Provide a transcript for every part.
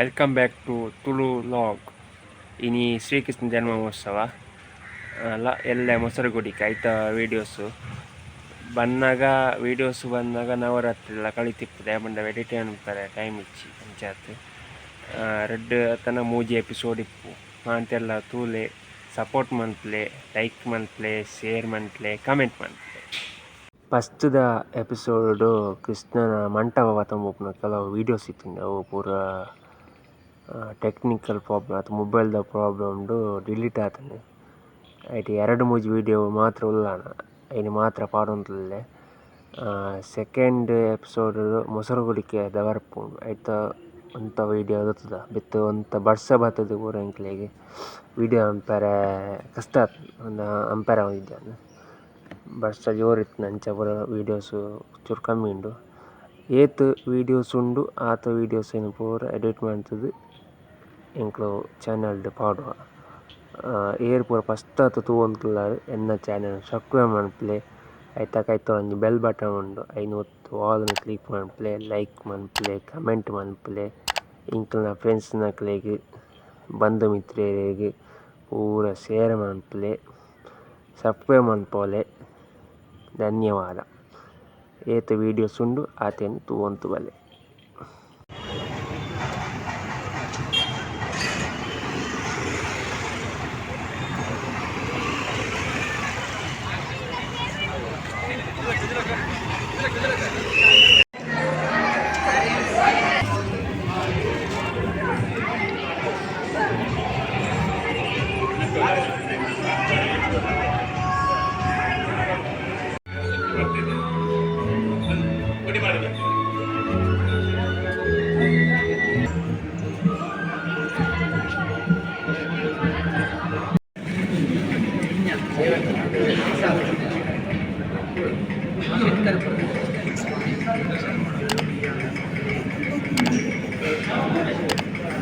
Welcome back to Tulu vlog ಇನಿ ಶ್ರೀಕೃಷ್ಣ ಜನ್ಮ ಮಹೋತ್ಸವ ಅಲ್ಲ ಎಲ್ಲ ಮೊಸರುಗುಡಿಗೆ ಆಯ್ತಾ ವೀಡಿಯೋಸು ಬಂದಾಗ ವೀಡಿಯೋಸ್ ಬಂದಾಗ ನವರಾತ್ರಿ ಎಲ್ಲ ಕಳಿತಿರ್ತದೆ ಬಂದ ಎಡಿಟ್ ಅನ್ತಾರೆ ಟೈಮ್ ಇಚ್ಚಿ ಪಂಚಾಯತ್ ರೆಡ್ ತನ ಮೂಜಿ ಎಪಿಸೋಡ್ ಇಪ್ಪು ಮಾಂತೆಲ್ಲ ತೂಲೆ ಸಪೋರ್ಟ್ ಮಂತ್ಲೆ ಲೈಕ್ ಮನ್ಪ್ಲೆ ಶೇರ್ ಮನ್ಪ್ಲೆ ಕಮೆಂಟ್ ಮನ್ಪ್ಲೆ ಫಸ್ಟ್ದ ಎಪಿಸೋಡು ಕೃಷ್ಣನ ಮಂಟಪ ತಂಬುಪ್ಪುನ ಕೆಲವು ವೀಡಿಯೋಸ್ ಇತ್ತು ಅವು ಪೂರ ಟೆಕ್ನಿಕಲ್ ಪ್ರಾಬ್ಲಮ್ ಅಥವಾ ಮೊಬೈಲ್ದ ಉಂಡು ಡಿಲೀಟ್ ಆತುಂಡು ಐಟ್ ಎರಡು ಮೂಜಿ ವೀಡಿಯೋ ಮಾತ್ರ ಉಲ್ಲಾನ ಐನ್ ಮಾತ್ರ ಪಾಡೊಂದುಲ್ಲೆ ಸೆಕೆಂಡ್ ಎಪಿಸೋಡ್ ಮೊಸರು ಗುಡಿಕೆ ದವರ್ಪು ಐತ ಒಂತ ವೀಡಿಯೋ ದತ್ತದ ಬಿತ್ತು ಒಂತ ಬರ್ಸ ಬರ್ತದೆ ಪೂರ ಎಂಕ್ಲೆಗ್ ವೀಡಿಯೋ ಅಂಪೆರೆ ಕಷ್ಟ ಆತುಂಡು ಒಂದು ಒಂದಿದ್ದೆ ಅಂದ್ರೆ ಬರ್ಸ ಜೋರಿತ್ತು ಅಂಚ ಪೂರ ವೀಡಿಯೋಸ್ ಚೂರು ಕಮ್ಮಿ ಉಂಡು. ಏತ್ ವೀಡಿಯೋಸ್ ಉಂಡು, ಆತ ವೀಡಿಯೋಸ್ ಏನು ಪೂರ ಎಡಿಟ್ ಮಂತುದು ಎಂಕ್ಲು ಚಾನಲ್ಡ್ ಪಾಡುವ ಏರ್ ಪೂರ ಫಸ್ಟ್ ಆತ್ ತೂವೊಂದುಲ್ಲಾರ್ ಎನ್ನ ಚಾನಲ್ ಸಬ್ಸ್ಕ್ರೈಬ್ ಮನ್ಪುಲೆ ಐತ ಕೈತ ಒಂಜಿ ಬೆಲ್ ಬಟನ್ ಉಂಡು. ಐನ್ ಒತ್ತು ಆಲ್ನ ಕ್ಲಿಕ್ ಮನ್ಪುಲೆ ಲೈಕ್ ಮನ್ಪುಲೆ ಕಮೆಂಟ್ ಮನ್ಪುಲೆ ಫ್ರೆಂಡ್ಸ್ ನಕ್ಲೆಗ್ ಬಂಧು ಮಿತ್ರೆರೆಗ್ ಪೂರ ಶೇರ್ ಮನ್ಪುಲೆ ಸಬ್ಸ್ಕ್ರೈಬ್ ಮನ್ಪೊಲೆ ಧನ್ಯವಾದ. ಏತ್ ವೀಡಿಯೋಸ್ ಉಂಡು ಆತೆನ್ ತೂವೊಂತು ಬಲೆ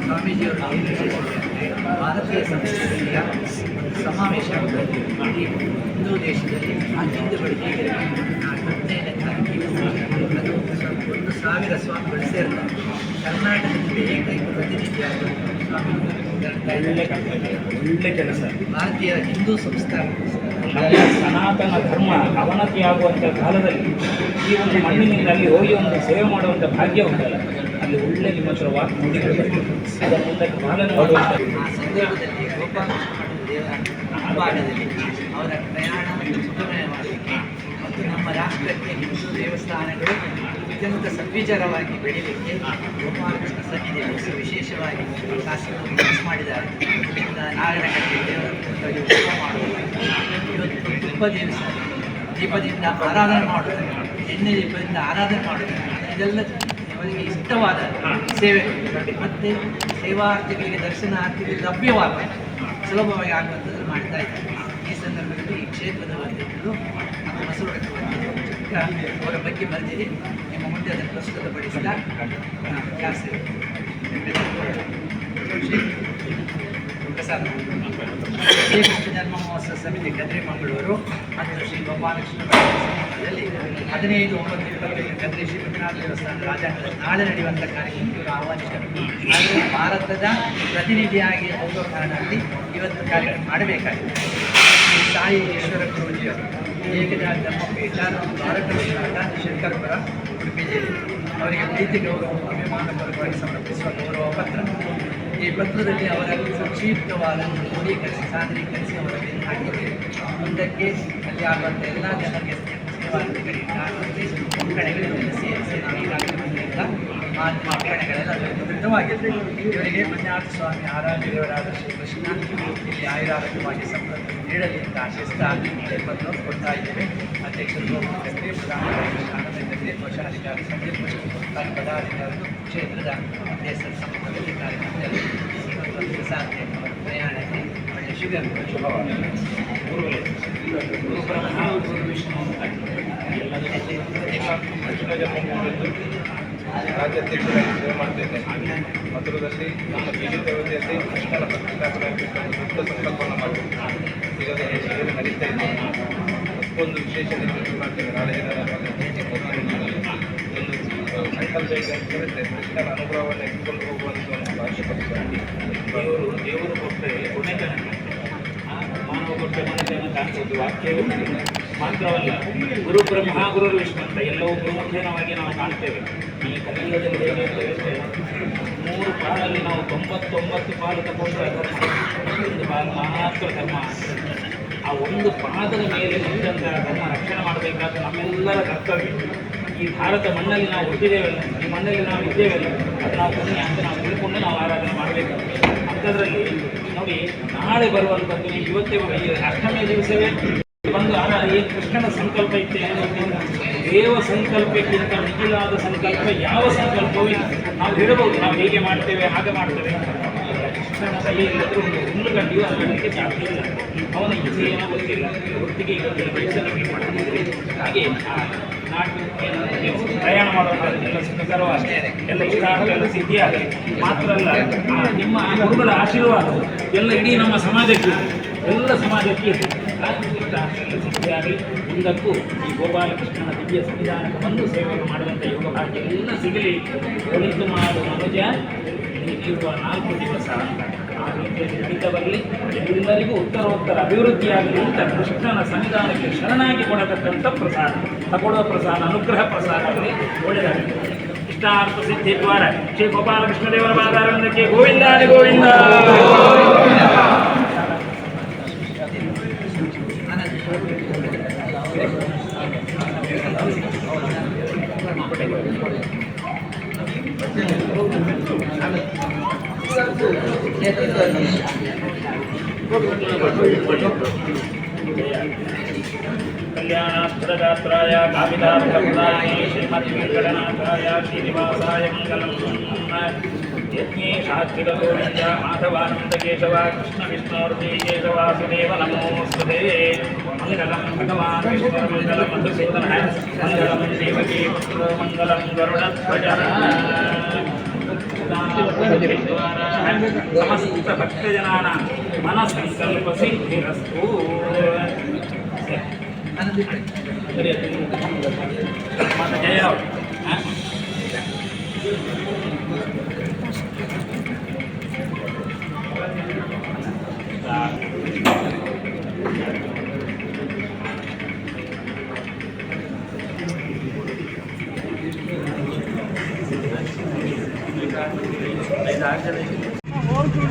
ಸ್ವಾಮೀಜಿಯವರು ಭಾರತೀಯ ಸಂಸ್ಕೃತಿಯ ಸಮಾವೇಶ ಈ ಹಿಂದೂ ದೇಶದಲ್ಲಿ ಆ ಹಿಂದೂಗಳು ಹೇಗೆ ಹದಿನೈದನೇ ತಾರೀಕಿಗೆ ಅದು ಒಂದು ಸಾವಿರ ಸ್ವಾಮಿಗಳು ಸೇರ್ತಾರೆ. ಕರ್ನಾಟಕದಲ್ಲಿ ಒಳ್ಳೆ ಕೆಲಸ. ಭಾರತೀಯ ಹಿಂದೂ ಸಂಸ್ಕಾರ. ನಮ್ಮ ಸನಾತನ ಧರ್ಮ ಅವನತಿಯಾಗುವಂಥ ಕಾಲದಲ್ಲಿ ಈ ಒಂದು ಮಣ್ಣಿನಿಂದ ಅಲ್ಲಿ ಹೋಗಿ ಒಂದು ಸೇವೆ ಮಾಡುವಂಥ ಭಾಗ್ಯ ಉಂಟಲ್ಲ. ಅಲ್ಲಿ ಒಳ್ಳೆ ನಿಮ್ಮ ಹತ್ರ ವಾಕ್ ನುಡಿಗಳು ಅದರ ಮುಂದಕ್ಕೆ ಪಾಲನೆ ಮಾಡುವಂಥ ಆ ಸಂದರ್ಭದಲ್ಲಿ ಗೋಪಾಲಕೃಷ್ಣ ದೇವಾಲಯದಲ್ಲಿ ಮುಂಭಾಗದಲ್ಲಿ ಅವರ ಪ್ರಯಾಣ ಸುಗಮಯವಾಗಲಿಕ್ಕೆ ಮತ್ತು ನಮ್ಮ ರಾಷ್ಟ್ರಕ್ಕೆ ಹಿಂದೂ ದೇವಸ್ಥಾನಗಳು ಅತ್ಯಂತ ಸದ್ವಿಚಾರವಾಗಿ ಬೆಳೀಲಿಕ್ಕೆ ಸನ್ನಿಧಿಯಲ್ಲಿ ವಿಶೇಷವಾಗಿ ಶಾಸಕರು ಕೆಲಸ ಮಾಡಿದ್ದಾರೆ. ಇದರಿಂದ ನಾರಾಯಣ ಮಾಡುವುದು ಇವತ್ತು ದೀಪ ದಿವಸ ದೀಪದಿಂದ ಆರಾಧನೆ ಮಾಡುವುದು ಎಣ್ಣೆ ದೀಪದಿಂದ ಆರಾಧನೆ ಮಾಡುವುದು ಇದೆಲ್ಲ ಅವರಿಗೆ ಇಷ್ಟವಾದ ಸೇವೆ. ಮತ್ತು ದೇವಾರ್ತಿಗಳಿಗೆ ದರ್ಶನ ಆರ್ಥಿಕ ಲಭ್ಯವಾದ ಸುಲಭವಾಗಿ ಆಗುವಂಥದ್ದು ಮಾಡ್ತಾ ಇದ್ದಾರೆ. ಈ ಸಂದರ್ಭದಲ್ಲಿ ಈ ಕ್ಷೇತ್ರದ ವತಿಗಳು ಮತ್ತು ಮಸೂರು ಅವರ ಬಗ್ಗೆ ಬರೆದಿದೆ ಪ್ರಸ್ತುತಪಡಿಸಿದ ಕ್ಲಾಸ್ ಶ್ರೀ ಕೃಷ್ಣ ಜನ್ಮ ಮಹೋತ್ಸವ ಸಮಿತಿ ಕದ್ರಿ ಮಂಗಳೂರು ಮತ್ತು ಶ್ರೀ ಗೋಪಾಲಕೃಷ್ಣ ಸಮಾಜದಲ್ಲಿ ಹದಿನೈದು ಒಂಬತ್ತು ಇಪ್ಪತ್ತೈದು ಕದ್ರಿ ಶ್ರೀ ಮಂಜುನಾಥ ದೇವಸ್ಥಾನ ರಾಜ ನಾಳೆ ನಡೆಯುವಂಥ ಕಾರ್ಯಕ್ರಮಕ್ಕೆ ಆಹ್ವಾನಿಸಿದರು ಭಾರತದ ಪ್ರತಿನಿಧಿಯಾಗಿ ಹೋಗುವ ಕಾರಣದಲ್ಲಿ ಇವತ್ತು ಕಾರ್ಯಕ್ರಮ ಮಾಡಬೇಕಾಗಿದೆ ಸಾಯಿ ಈಶ್ವರ ಗುರುಜಿಯವರು ಏಕದ ಧರ್ಮ ಪೀಠ ಭಾರತ ಶಂಕರಪುರ ಜಿಲ್ಲೆ ಅವರಿಗೆ ಪ್ರೀತಿ, ಗೌರವ ಪರವಾಗಿ ಸಮರ್ಪಿಸುವ ಗೌರವ ಪತ್ರ. ಈ ಪತ್ರದಲ್ಲಿ ಅವರ ಸಂಕ್ಷಿಪ್ತವಾದ ಕ್ರೋಢೀಕರಿಸಿ ಸಾದರೀಕರಿಸಿ ಅವರ ಹಾಕಿದ್ದೇವೆ ಮುಂದಕ್ಕೆ ಅಲ್ಲಿ ಆಗುವಂಥ ಎಲ್ಲ ಜನರಿಗೆ ಸೇವಾರ್ಥಿಗಳಿಗೆ ಒಕ್ಕಣೆಗಳೆಲ್ಲ ಸೇರಿಸಿ ನಾವು ಈಗಾಗಲೇ ಬಂದಿದ್ದ ಮಾಧ್ಯಮ ಒಕ್ಕಣೆಗಳೆಲ್ಲ ಅದರಲ್ಲಿ ವಿರುದ್ಧವಾಗಿದೆ ಇವರಿಗೆ ಮಂಜುನಾಥ ಸ್ವಾಮಿ ಆರಾಧ್ಯದೇವರಾದ ಶ್ರೀಕೃಷ್ಣ ಇಲ್ಲಿ ಆಯುರಾರೋಗ್ಯವಾಗಿ ಸಂಪತ್ತು ನೀಡಲಿ ಅಂತ ಆಶಿಸ್ತಾ ಈ ಪತ್ರವನ್ನು ಕೊಡ್ತಾ ಇದ್ದೇವೆ ಅಧ್ಯಕ್ಷರು ಗೋಪಾಲಕರ್ತೆ ಪ್ರಧಾನಮಂತ್ರಿ ಕೋಶಾಧಿಕಾರಿ ಸಂದೀಪ್ ಪುಷ್ಪ ಪದಾಧಿಕಾರಿಗಳು ಕ್ಷೇತ್ರದ ದೇಶದ ಸಂಪರ್ಕದಲ್ಲಿ ಕಾರ್ಯಕ್ರಮದಲ್ಲಿ ಇವತ್ತು ಸಾಧ್ಯ ಅವರ ಪ್ರಯಾಣಕ್ಕೆ ಒಳ್ಳೆಯ ಶುಭ ಶುಭವಾಗಲಿ ರಾಜ್ಯಾಧ್ಯಕ್ಷರಾಗಿ ಸೇವೆ ಮಾಡ್ತೇನೆ. ಮಧುರದಲ್ಲಿ ನಮ್ಮ ಬೀದಿ ತರಗತಿಯಲ್ಲಿ ಕೃಷ್ಣನ ದೊಡ್ಡ ಸಂಕಲ್ಪವನ್ನು ಮಾಡಬೇಕು ಈಗ ಏನು ಒಂದು ವಿಶೇಷ ನಿರ್ವಹಣೆ ಮಾಡ್ತೇವೆ ನಾಳೆ ಒಂದು ಸಂಕಲ್ಪ ಹೇಗೆ ಅಂತ ಹೇಳಿದ್ರೆ ಕೃಷ್ಣನ ಅನುಭವವನ್ನು ಇಟ್ಕೊಂಡು ಹೋಗುವಂಥ ಒಂದು ಭಾಷೆ ದೇವರು ಕೊಟ್ಟರೆ ಕೊನೆತನ ಆ, ಮಾನವ ಕೊಟ್ಟ ವಾಕ್ಯವೇ. ಉಂಟು. ಮಾತ್ರವಲ್ಲ ಗುರು ಬ್ರಹ್ಮ ಗುರು ವಿಷ್ಣು ಅಂತ ಎಲ್ಲವೂ ಗುರುಮುಖೇನವಾಗಿ ನಾವು ಕಾಣ್ತೇವೆ. ಈ ಕಲಿಯುಗದಲ್ಲಿ ಅಂದ್ರೆ, ಮೂರು ಪಾಲಲ್ಲಿ ನಾವು ತೊಂಬತ್ತೊಂಬತ್ತು ಪಾಲು ತಗೊಂಡ್ರೆ ಧರ್ಮ ಒಂದು ಪಾಲು ಮಾತ್ರ ಧರ್ಮ. ಆ ಒಂದು ಪಾದದ ಮೇಲೆ ನಿಂತಹ ಧರ್ಮ ರಕ್ಷಣೆ ಮಾಡಬೇಕಾದ ನಮ್ಮೆಲ್ಲರ ಕರ್ತವ್ಯ. ಈ ಭಾರತ ಮಣ್ಣಲ್ಲಿ ನಾವು ಹುಟ್ಟಿದ್ದೇವಲ್ಲ ಈ ಮಣ್ಣಲ್ಲಿ ನಾವು ಇದ್ದೇವಲ್ಲ ಅದು ನಾವು ಪುಣ್ಯ ಅಂತ ನಾವು ತಿಳ್ಕೊಂಡು ನಾವು ಆರಾಧನೆ ಮಾಡಬೇಕು. ಅಂಥದ್ರಲ್ಲಿ ನೋಡಿ ನಾಳೆ ಬರುವಂಥದ್ದು ಇವತ್ತೇ ಅಷ್ಟಮಿ ದಿವಸವೇ ಒಂದು ಈ ಕೃಷ್ಣನ ಸಂಕಲ್ಪ ಇತ್ತೆ. ದೇವ ಸಂಕಲ್ಪಕ್ಕಿಂತ ಮಿಗಿಲಾದ ಸಂಕಲ್ಪ ಯಾವ ಸಂಕಲ್ಪವೂ ಇಲ್ಲ ನಾವು ಹೇಳಬಹುದು ನಾವು ಹೇಗೆ ಮಾಡ್ತೇವೆ, ಹಾಗೆ ಮಾಡ್ತೇವೆ. ಕೃಷ್ಣನ ಕೈ ಇಲ್ಲದ್ರೂ ಒಂದು ಹುಲ್ಲು ಗಂಡಿಯೂ ಅದಕ್ಕೆ ಜಾಸ್ತಿ ಇಲ್ಲ ಅವನ ಇಚ್ಛೆ ಏನೋ ಗೊತ್ತಿಲ್ಲ ಒಟ್ಟಿಗೆ ಮಾಡ್ತಿದ್ರೆ ಹಾಗೆ ಪ್ರಯಾಣ ಮಾಡುವ ಎಲ್ಲ ಇಷ್ಟ ಎಲ್ಲ ಸಿದ್ಧಿ ಆಗಲಿ ಮಾತ್ರ ಅಲ್ಲ ನಿಮ್ಮ ಗುರುಗಳ ಆಶೀರ್ವಾದ ಎಲ್ಲ ಇಡೀ ನಮ್ಮ ಸಮಾಜಕ್ಕೆ, ಎಲ್ಲ ಸಮಾಜಕ್ಕೆ. ಸಿದ್ಧಿಯಾಗಲಿ ಮುಂದಕ್ಕೂ ಈ ಗೋಪಾಲಕೃಷ್ಣನ ದಿವ್ಯ ಸಂವಿಧಾನಕ್ಕೆ ಬಂದು ಸೇವೆಯನ್ನು ಮಾಡುವಂಥ ಯೋಗ ಭಾಗ್ಯ ಎಲ್ಲ ಸಿಗಲಿ. ಒಳಿತು ಮಾಡುವ ಮನುಜ. ಇರುವ ನಾಲ್ಕು ದಿವಸ ಆ ರೀತಿಯಲ್ಲಿ ನಡೀತಾ ಬರಲಿ. ಎಲ್ಲರಿಗೂ ಉತ್ತರೋತ್ತರ ಅಭಿವೃದ್ಧಿಯಾಗಲಿ ಅಂತ ಕೃಷ್ಣನ ಸಂವಿಧಾನಕ್ಕೆ ಶರಣಾಗಿ ಕೊಡತಕ್ಕಂಥ ಪ್ರಸಾದ. ತಗೊಳ್ಳುವ ಪ್ರಸಾದ, ಅನುಗ್ರಹ ಪ್ರಸಾದ ಆಗಲಿ ಒಳ್ಳೆಯದಾಗಲಿ. ಇಷ್ಟಾರ್ಥ ಸಿದ್ಧಿ ದ್ವಾರ ಶ್ರೀ ಗೋಪಾಲಕೃಷ್ಣ ದೇವರ ಮಾತಾಡೋದಕ್ಕೆ ಗೋವಿಂದಾನಿ ಗೋವಿಂದ. कल्याणास्त्रगात्राय कामितार्थप्रदाय श्रीमद्वेङ्कटनाथाय श्रीनिवासाय मङ्गलम् यज्ञे सात्विकगोविन्द माधवानन्दकेशव कृष्णविष्णोर्ति केशवासुदेव नमोऽस्तुते मङ्गलं भगवान् विष्णुर्मङ्गलं मधुसूदनः। मङ्गलं देवकी पुत्रो मङ्गलं गरुडध्वजः। समस्तभक्तजनानां मनसङ्कल्पसिद्धिरस्तु जय Thank you. ಮತ್ತೆ ಜಯ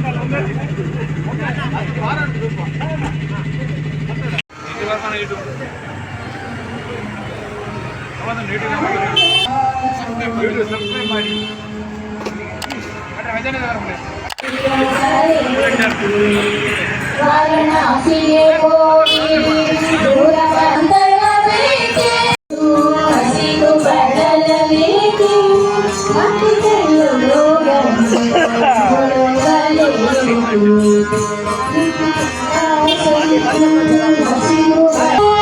ವಾರಣಾಸಿಗೆ ಹೋಗಿ ದೂರವಂತರಬೇಕೆ ಹಸಿರು ಬಡಲಬೇಕೆ ಅತಿಥಿಗಳು Thank you.